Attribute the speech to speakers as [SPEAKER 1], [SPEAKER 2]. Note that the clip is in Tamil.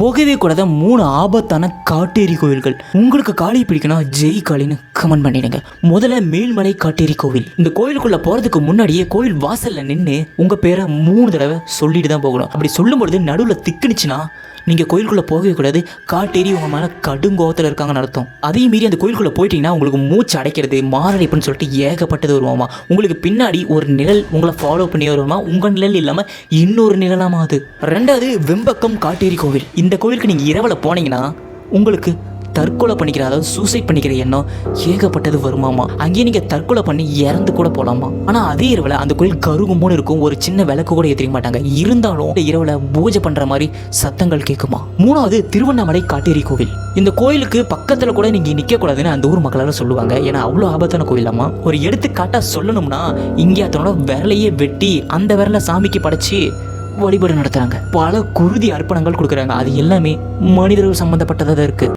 [SPEAKER 1] போகவே கூடாத மூணு ஆபத்தான காட்டேரி கோவில்கள். உங்களுக்கு காளி பிடிக்கணும் ஜெய் காளின்னு கமெண்ட் பண்ணிடுங்க. முதல்ல மேல்மலை காட்டேரி கோவில். இந்த கோயிலுக்குள்ள போறதுக்கு முன்னாடியே கோயில் வாசல்ல நின்று உங்க பேரை மூணு தடவை சொல்லிட்டு தான் போகணும். அப்படி சொல்லும்பொழுது நடுவில் திக்குனுச்சுன்னா நீங்கள் கோயிலுக்குள்ளே போகவே கூடாது. காட்டேரி உங்கள் மேலே கடும் கோபத்தில் இருக்காங்கன்னு அர்த்தம். அதையும் மீறி அந்த கோயிலுக்குள்ளே போயிட்டீங்கன்னா உங்களுக்கு மூச்சு அடைக்கிறது மாரடைப்புன்னு சொல்லிட்டு ஏகப்பட்டது வருவாமா. உங்களுக்கு பின்னாடி ஒரு நிழல் உங்களை ஃபாலோ பண்ணி வருவாமா. உங்கள் நிழல் இல்லாமல் இன்னொரு நிழலாமா அது? ரெண்டாவது வெம்பக்கம் காட்டேரி கோவில். இந்த இந்த கோவிலுக்கு நீங்கள் இரவில் போனீங்கன்னா உங்களுக்கு தற்கொலை பண்ணிக்கிற அதாவது சூசைட் பண்ணிக்கிற எண்ணம் ஏகப்பட்டது வருமாமா அங்கேயே நீங்கள் தற்கொலை பண்ணி இறந்து கூட போகலாமா ஆனால் அதே இரவில் அந்த கோயில் கருகும்போன்னு இருக்கும். ஒரு சின்ன விளக்கு கூட ஏற்றிக்க மாட்டாங்க. இருந்தாலும் இந்த இரவில் பூஜை பண்ணுற மாதிரி சத்தங்கள் கேட்குமா மூணாவது திருவண்ணாமலை காட்டேரி கோவில். இந்த கோயிலுக்கு பக்கத்தில் கூட நீங்கள் நிற்கக்கூடாதுன்னு அந்த ஊர் மக்களால் சொல்லுவாங்க. ஏன்னா அவ்வளோ ஆபத்தான கோவிலாமா ஒரு எடுத்துக்காட்டாக சொல்லணும்னா இங்கே அதனோட விரலையே வெட்டி அந்த விரலை சாமிக்கு படைச்சி வழிபாடு நடத்துறாங்க. பல குருதி அர்ப்பணங்கள் கொடுக்குறாங்க. அது எல்லாமே மனிதர்கள் சம்பந்தப்பட்டதாக இருக்கு.